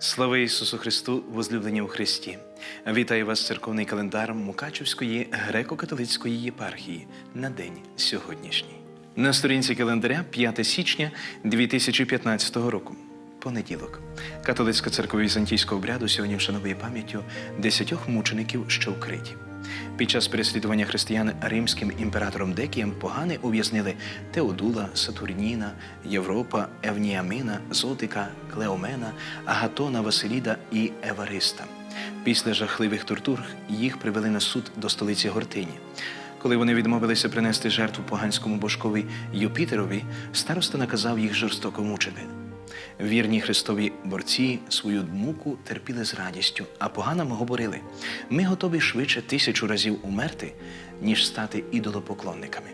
Слава Ісусу Христу, возлюблені у Христі! Вітаю вас церковний календар Мукачівської греко-католицької єпархії на день сьогоднішній. На сторінці календаря 5 січня 2015 року. Понеділок. Католицька церква візантійського обряду сьогодні вшановує пам'яттю десятьох мучеників, що вкриті. Під час переслідування християн римським імператором Декієм погани ув'язнили Теодула, Сатурніна, Європа, Евніамина, Зотика, Клеомена, Агатона, Василіда і Евариста. Після жахливих тортур їх привели на суд до столиці Гортині. Коли вони відмовилися принести жертву поганському божкові Юпітерові, староста наказав їх жорстоко мучити. Вірні Христові борці свою муку терпіли з радістю, а поганам говорили: ми готові швидше тисячу разів умерти, ніж стати ідолопоклонниками.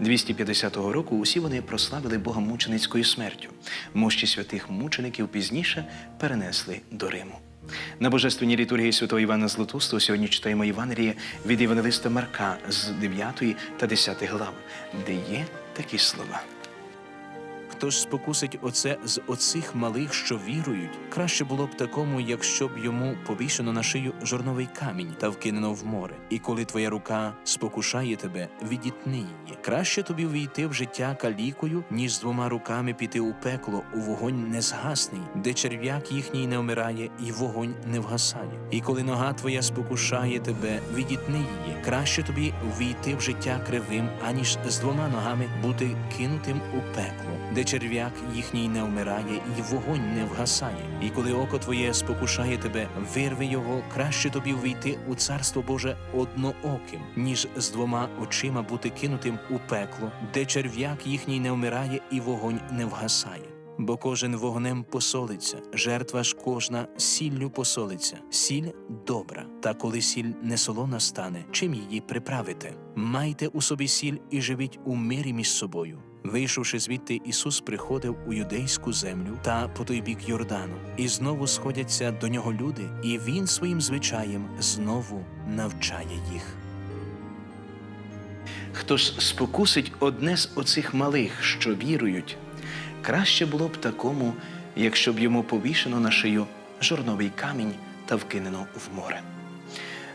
250 року усі вони прославили Бога мученицькою смертю. Мощі святих мучеників пізніше перенесли до Риму. На божественній літургії святого Івана Златоустого сьогодні читаємо Євангеліє від Євангелиста Марка з 9 та 10 глав, де є такі слова. Хто ж спокусить оце з оцих малих, що вірують, краще було б такому, якщо б йому повішено на шию жорновий камінь та вкинено в море. І коли твоя рука спокушає тебе, відітни її. Краще тобі війти в життя калікою, ніж з двома руками піти у пекло, у вогонь незгасний, де черв'як їхній не вмирає, і вогонь не вгасає. І коли нога твоя спокушає тебе, відітни її. Краще тобі війти в життя кривим, аніж з двома ногами бути кинутим у пекло, де черв'як їхній не вмирає, і вогонь не вгасає. І коли око твоє спокушає тебе, вирви його, краще тобі війти у царство Боже однооким, ніж з двома очима бути кинутим у пекло, де черв'як їхній не вмирає, і вогонь не вгасає. Бо кожен вогнем посолиться, жертва ж кожна сіллю посолиться. Сіль добра. Та коли сіль не солона стане, чим її приправити? Майте у собі сіль і живіть у мирі між собою. Вийшовши звідти, Ісус приходив у юдейську землю та по той бік Йордану, і знову сходяться до нього люди, і він своїм звичаєм знову навчає їх. Хто ж спокусить одне з оцих малих, що вірують, краще було б такому, якщо б йому повішено на шию жорновий камінь та вкинено в море.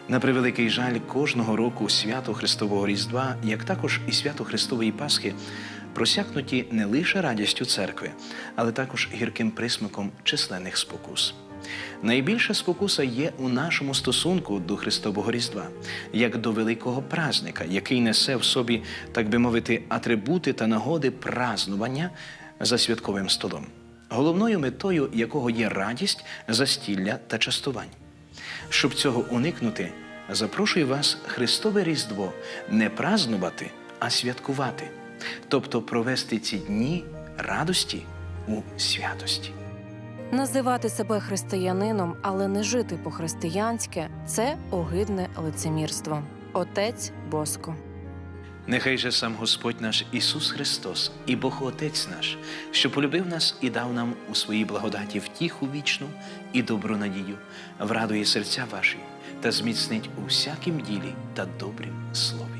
На превеликий жаль, кожного року свято Христового Різдва, як також і свято Христової Пасхи, просякнуті не лише радістю церкви, але також гірким присмаком численних спокус. Найбільша спокуса є у нашому стосунку до Христового Різдва, як до великого празника, який несе в собі, так би мовити, атрибути та нагоди празнування за святковим столом, головною метою якого є радість, застілля та частувань. Щоб цього уникнути, запрошую вас Христове Різдво не празнувати, а святкувати, тобто провести ці дні радості у святості. Називати себе християнином, але не жити по-християнськи це огидне лицемірство. Отець Боско. Нехай же сам Господь наш Ісус Христос і Бог Отець наш, що полюбив нас і дав нам у своїй благодаті втіху вічну і добру надію, врадує серця ваші та зміцнить у всякім ділі та добрім слові.